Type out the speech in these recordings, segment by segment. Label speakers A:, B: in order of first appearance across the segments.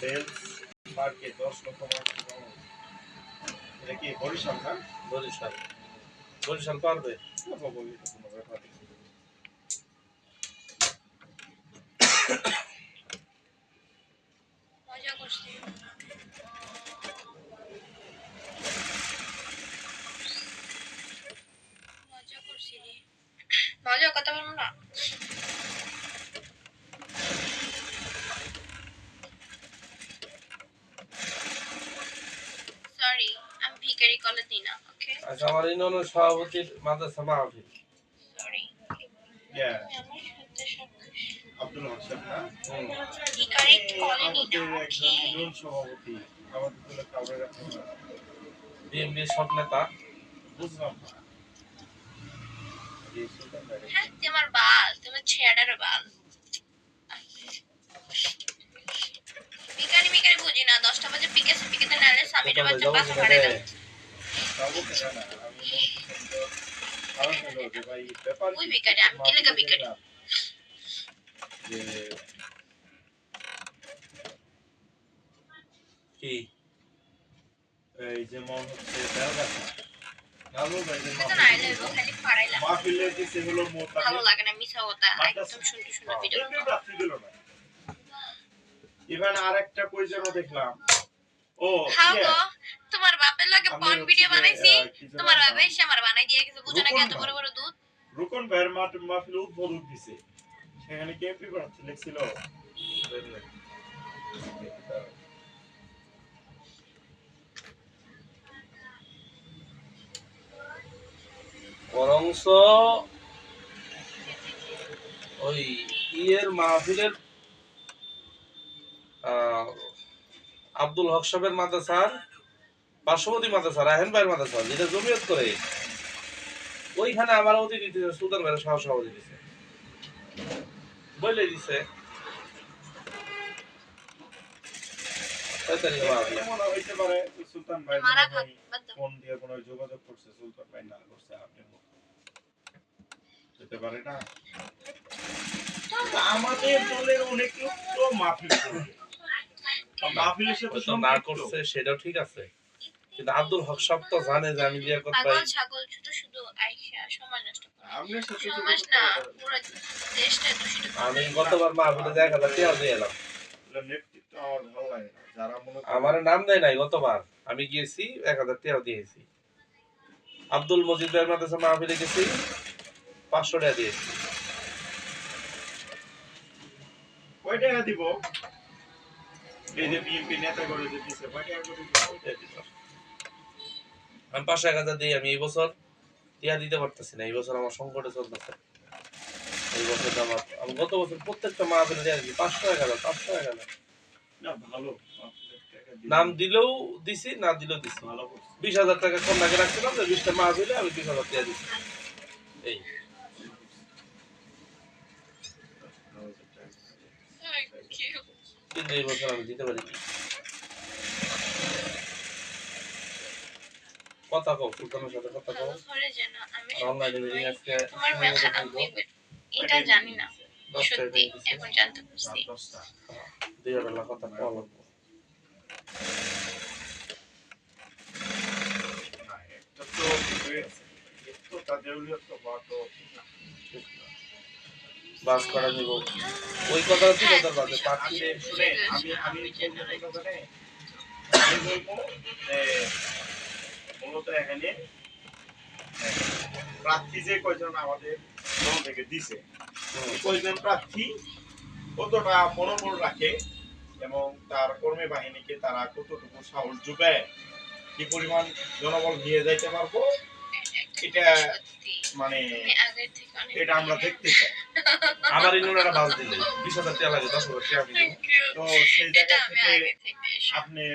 A: Bells পার্কে দশ লক্ষ হয়েছে। এটা কি বরিশাল না
B: বরিশাল বরিশাল পারবে
A: কোনো ব্যাপার
C: মজা কথা বলব না সরি আমি ভিখারি কলে দিই না ওকে
B: আচ্ছা আমার সভাপতির মাদ্রাসা মাহফিল।
C: সরি
A: আব্দুল না? সভাপতি। আমাদের দলে কাউরে রাখতে না।
B: সব নেতা।
A: বুঝলাম।
C: হ্যাঁ তোমার বাল তোমার ছেঁড়ার বাল। বুঝি না দশটা বাজে পিকেছে পিকেতে নালে স্বামীটা বাচ্চা পাশা ফাড়ে দাও ওই? ভিখারি, আমি কি লেগা ভিখারি?
B: কি?
A: এই হচ্ছে যে
C: ফাড়াইলাম
A: মাহফিলে দিছে হলো মোটা
C: ভালো লাগে না মিছা কথা একদম শুনতে শুনতে ভিডিও
A: ইভেন আরেকটা কই দেখলাম
C: খাও
A: ইয়ে,
C: গো তোমার বাপের লাগে পন ভিডিও বানাইছি তোমার? বাবা এসে আমার বানাই দিয়ে গেছে বুঝো না এত বড় বড় দুধ?
A: রুকন ভাইয়ের মাঠ মাহফিল উদ্বোধন দিছে। সেখানে কেমপি প্রার্থী লিখছিল?
B: বরংস ওই ইয়ের মাহফিলের আহ, আব্দুল হক সাহেবের মাদ্রাসার পার্শ্ববর্তী মাদ্রাসা রাহেন ভাইয়ের মাদ্রাসা যেটা জমিয়ত করে। ওইখানে আমার অতিথি দিতে সুলতান ভাইয়ের সহ সভাপতি দিছে। বলে দিছে
A: যোগাযোগ করছে সুলতান ভাই না করছে আপনি যেতে পারে না? আমাদের দলের অনেক লোক তো মাহফিল করে মাহফিলের সাথে
B: হয়তো না করছে সেটাও ঠিক আছে। কিন্তু আব্দুল হক সাহেব তো জানে যে আমি লিয়াকত ভাই
C: ছাগল শুধু শুধু আইসা সময় নষ্ট করে।
A: আপনার সাথে
C: সমাজ না পুরো। দেশটা দূষিত
B: আমি গতবার এক হাজার টাকা দিয়ে এলাম।
A: আমার
B: নাম দেয় নাই গতবার। আমি গিয়েছি এক হাজার টাকা দিয়েছি। আব্দুল মজিদ ভাইয়ের মাদ্রাসা মাহফিলে গেছি পাঁচশো টাকা দিয়েছি।
A: কয় টাকা দিব? এই যে বিএনপি নেতা করে যে দিছে কয় টাকা করে দিব? ওইটা দিত।
B: আমি পাঁচশো এক হাজার দিই আমি এই বছর টিয়া দিতে পারতেছি না এই বছর আমার সংকটে চলতেছে এই বছর আমার আমি গত বছর প্রত্যেকটা মাহফিলে দিয়েছি পাঁচশো এক হাজার পাঁচশো এক হাজার
A: না ভালো
B: নাম দিলেও দিছি না দিলেও দিছি। বিশ হাজার টাকা কন্যাকে রাখছিলাম যে বিশটা মাহফিলে আমি বিশ হাজার টাকা দিচ্ছি এই কিন্তু এই বছর আমি দিতে পারি। কথা কও সুলতানের সাথে কথা কও।
C: ভালো করে যেন
B: অনলাইনে মিটিং আজকে
C: তোমার মেখা আমি এটা জানি না। সত্যি এখন জানতে পারছি।
B: দুই বেলা কথা কওয়া লাগবো।
A: তো। তাদের তো
B: বাস করা নিব ওই কথাটা তুলে ধরবা যে
A: আমি শুনে আমি আমি বলব কথা জানে? আমি বলব যে মূলত এখানে প্রার্থী যে কয়জন আমাদের দল থেকে দিছে কয়জন প্রার্থী কতটা মনোবল রাখে এবং তার কর্মী বাহিনীকে তারা কতটুকু সাহস যোগায় কি পরিমাণ জনবল নিয়ে যাইতে পারব এটা মানে এটা আমরা দেখতে চাই।
B: আমার ইনুরাটা বাস দিলে বিশ হাজার টাকা লাগে দশ হাজার টাকা দিলে
A: তো সেই জায়গা থেকে আপনার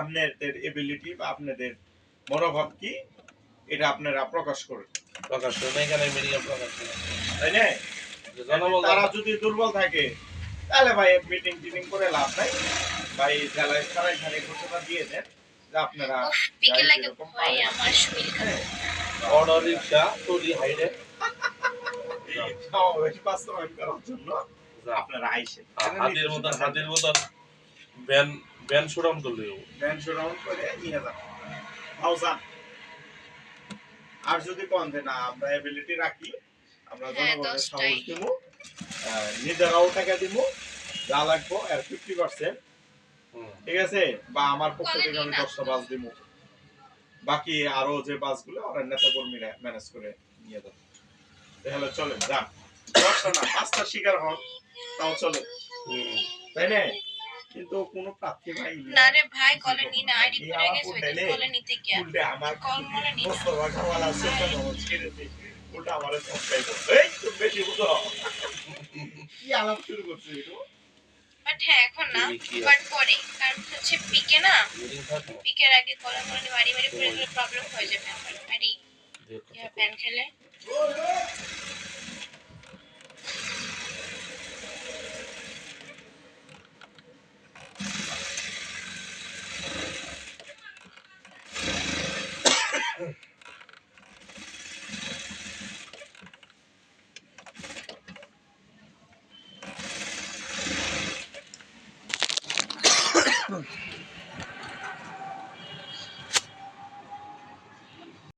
A: আপনাদের এবিলিটি বা আপনাদের মনোভাব কি এটা আপনারা প্রকাশ করেন।
B: প্রকাশ করে এখানে মিডিয়া প্রকাশ
A: তাই না? তারা যদি দুর্বল থাকে তাহলে ভাই মিটিং টিটিং করে লাভ নাই। ভাই জেলায় সারা এখানে ঘোষণা দিয়ে দেন যে আপনারা।
C: আমার শরীর খারাপ।
B: অটো রিক্সা টলি হাইডে
A: সমাবেশ বাস্তবায়ন করার জন্য
B: যা।
A: আপনারা আইসেন।
B: হাতির মতন হাতির মতন ব্যান ব্যান শোডাউন করলে
A: ব্যান্ড রাউন্ড করে নিয়ে যান। থাউজেন্ড আর যদি কন যে না আমরা এবিলিটি রাখি আমরা
C: হ্যাঁ,
A: জনগণের সাহস দিব নিজেরাও টাকা দিব যা লাগবো এর ফিফটি পার্সেন্ট ঠিক আছে? বা আমার পক্ষ থেকে আমি। দশটা বাস দিব বাকি আরও যে বাসগুলো ওরা নেতা কর্মীরা ম্যানেজ করে নিয়ে যাবে। তাহলে চলেন যান। দশটা না পাঁচটা শিকার হন তাও চলে তাই না? কিন্তু কোনো প্রার্থী ভাই
C: না রে ভাই কলে নি না আইডি গেছে কলে নিতে কি
A: উল্টে আমার
C: কল মনে নি।
A: মোস্তফা ছেড়ে দে। উল্টা আমারে সবটাই এই তো বেশি বুঝো। কি আলাপ শুরু করছিস
C: বাট হ্যাঁ এখন না বাট পরে। কারণ হচ্ছে পিকে না পিকের আগে কলম মনে বাড়ি বাড়ি পড়ে গেলে প্রবলেম হয়ে যাবে আমার।
B: দেখো
C: প্যান খেলে? Thank you.